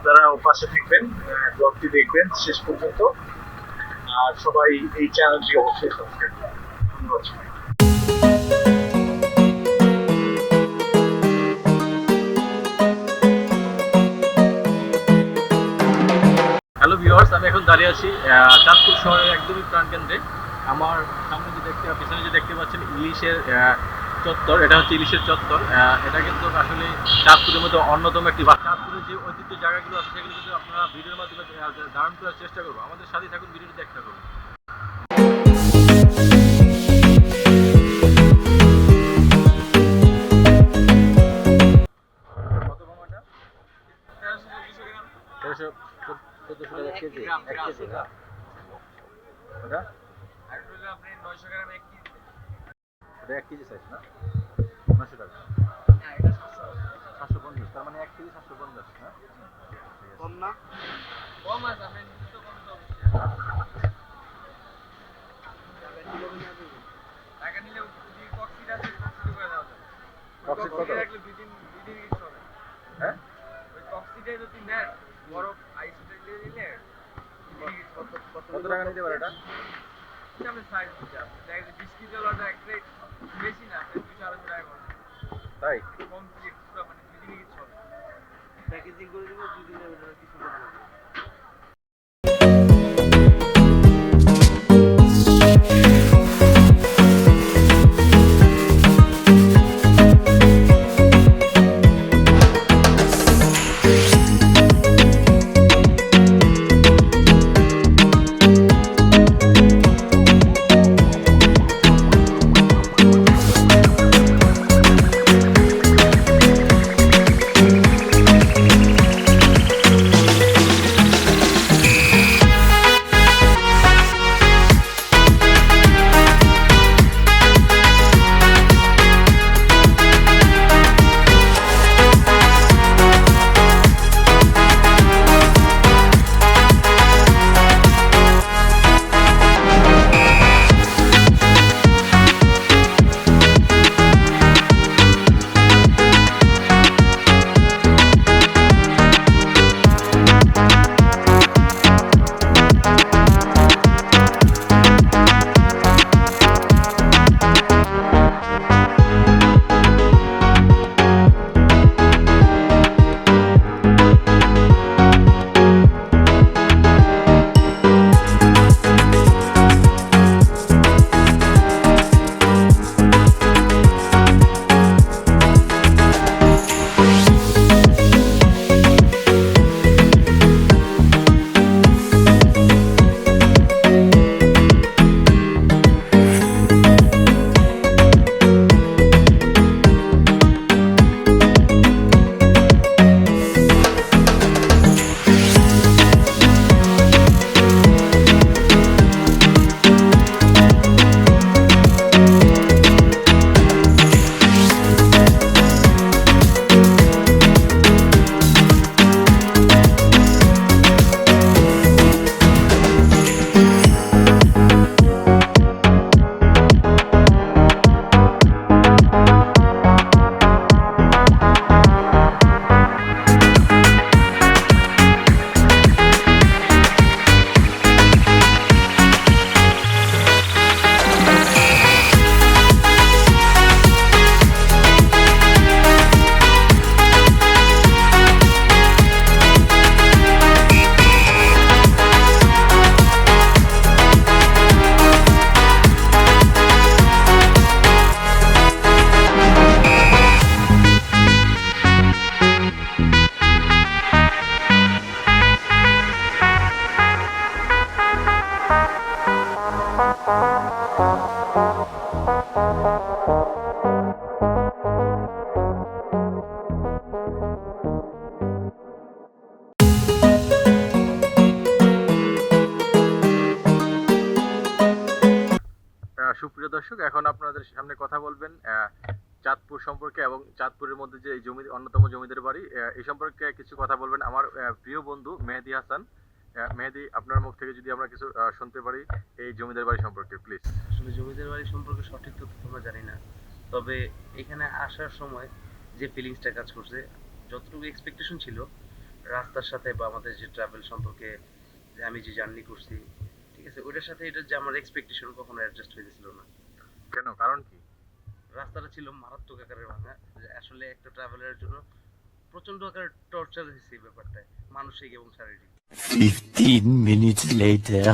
আপনারা পাশে থাকবেন ব্লগটি দেখবেন শেষ পর্যন্ত। আর সবাই এই চ্যানেলটি অবশ্যই সাবস্ক্রাইব করবেন ধন্যবাদ হ্যালো ভিউয়ার্স আমি এখন দাঁড়িয়ে আছি চাঁদপুর শহরের একদমই প্রাণকেন্দ্রে। আমার সামনে যে দেখতে, পিছনে যে দেখতে পাচ্ছেন, ইলিশের চত্বর, এটা হচ্ছে ইলিশের চত্বর। এটা কিন্তু আসলে চাঁদপুরের মধ্যে অন্যতম একটি চাঁদপুরের যে ঐতিহ্য জায়গাগুলো আছে, সেগুলো কিন্তু আপনারা ভিডিওর মাধ্যমে ধারণ করার চেষ্টা করব। আমাদের সাথে থাকুন, ভিডিওটি দেখতে থাকুন। কত টাকা এক কেজি সাইজ না? নশো টাকা। সাতশো। পঞ্চাশ তার মানে এক কেজি সাতশো পঞ্চাশ না? কম না? কম আছে হ্যাঁ? কত টাকা নিতে পারে এটা? তাই মানে প্যাকেজিং করে দেবো দুই কিছু সামনে কথা বলবেন চাঁদপুর সম্পর্কে এবং চাঁদপুরের মধ্যে যে জমি, অন্যতম জমিদার বাড়ি এই সম্পর্কে কিছু কথা বলবেন। আমার প্রিয় বন্ধু মেহেদি হাসান মেহেদি, আপনার মুখ থেকে যদি আমরা কিছু শুনতে পারি এই জমিদার বাড়ি সম্পর্কে প্লিজ আসলে জমিদার বাড়ি সম্পর্কে সঠিক তথ্য আমরা জানি না। তবে এখানে আসার সময় যে ফিলিংসটা কাজ করছে, যতটুকু এক্সপেকটেশন ছিল, রাস্তার সাথে বা আমাদের যে ট্রাভেল সম্পর্কে যে আমি যে জার্নি করছি, ঠিক আছে? ওটার সাথে এটা যে আমার এক্সপেকটেশন কখনো অ্যাডজাস্ট হয়েছিল না। কেন? কারণ কি? রাস্তাটা ছিল মারাত্মক আকারের ভাঙা। আসলে একটা ট্রাভেলারের জন্য প্রচণ্ড আকারে টর্চার হয়েছে এই ব্যাপারটা মানসিক এবং শারীরিক। 15 minutes later.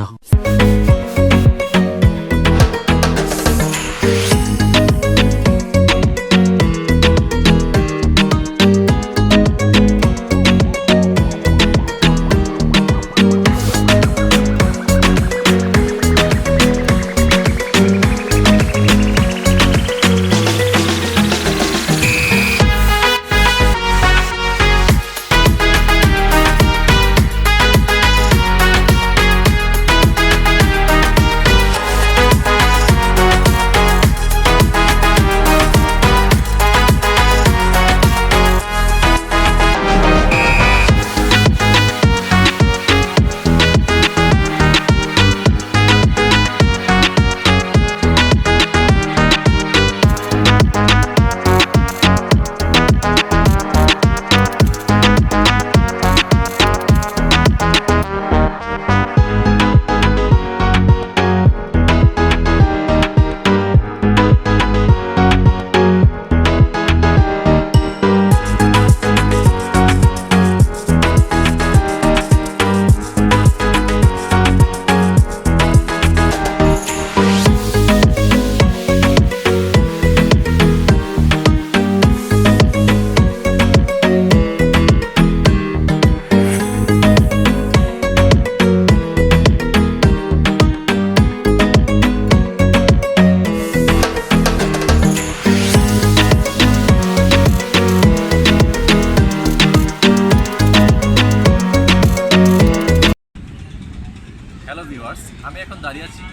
হ্যালো ভিউয়ার্স আমি এখন দাঁড়িয়ে আছি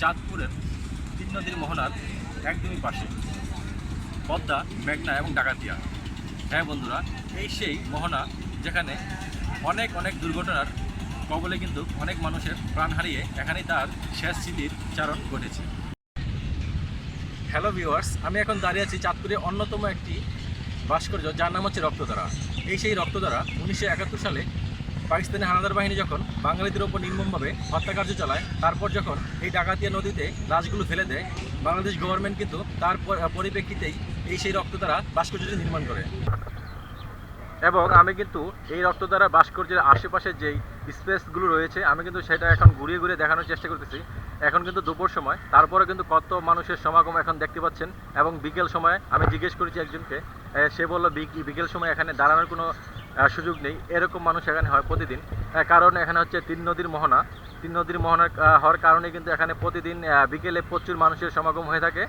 চাঁদপুরের তিন নদীর মোহনার একদমই পাশে, পদ্মা, মেঘনা এবং ডাকাতিয়া। হ্যাঁ বন্ধুরা, এই সেই মোহনা যেখানে অনেক অনেক দুর্ঘটনার কবলে কিন্তু অনেক মানুষের প্রাণ হারিয়ে এখানেই তার শেষ স্মৃতির চারণ ঘটেছে। হ্যালো ভিউয়ার্স আমি এখন দাঁড়িয়ে আছি চাঁদপুরে অন্যতম একটি ভাস্কর্য, যার নাম হচ্ছে রক্তধারা। এই সেই রক্তধারা উনিশশো একাত্তর সালে পাকিস্তানি হানাদার বাহিনী যখন বাঙালিদের ওপর নির্মমভাবে হত্যাকার্য চালায়, তারপর যখন এই ডাকাতিয়া নদীতে লাশগুলো ফেলে দেয়, বাংলাদেশ গভর্নমেন্ট কিন্তু তার পরিপ্রেক্ষিতেই এই সেই রক্তধারা ভাস্কর্যটি নির্মাণ করে। এবং আমি কিন্তু এই রক্ত দ্বারা ভাস্কর্যের আশেপাশে যেই স্পেসগুলো রয়েছে, আমি কিন্তু সেটা এখন ঘুরিয়ে ঘুরিয়ে দেখানোর চেষ্টা করতেছি। এখন কিন্তু দুপুর সময়, তারপরে কিন্তু কত মানুষের সমাগম এখন দেখতে পাচ্ছেন। এবং বিকেল সময় আমি জিজ্ঞেস করেছি একজনকে সে বলল, বিক- বিকেল সময় এখানে দাঁড়ানোর কোনো সুযোগ নেই। এরকম মানুষ এখানে হয় প্রতিদিন। কারণ এখানে হচ্ছে তিন নদীর মোহনা। তিন নদীর মোহনা হওয়ার কারণে কিন্তু এখানে প্রতিদিন বিকেলে প্রচুর মানুষের সমাগম হয়ে থাকে।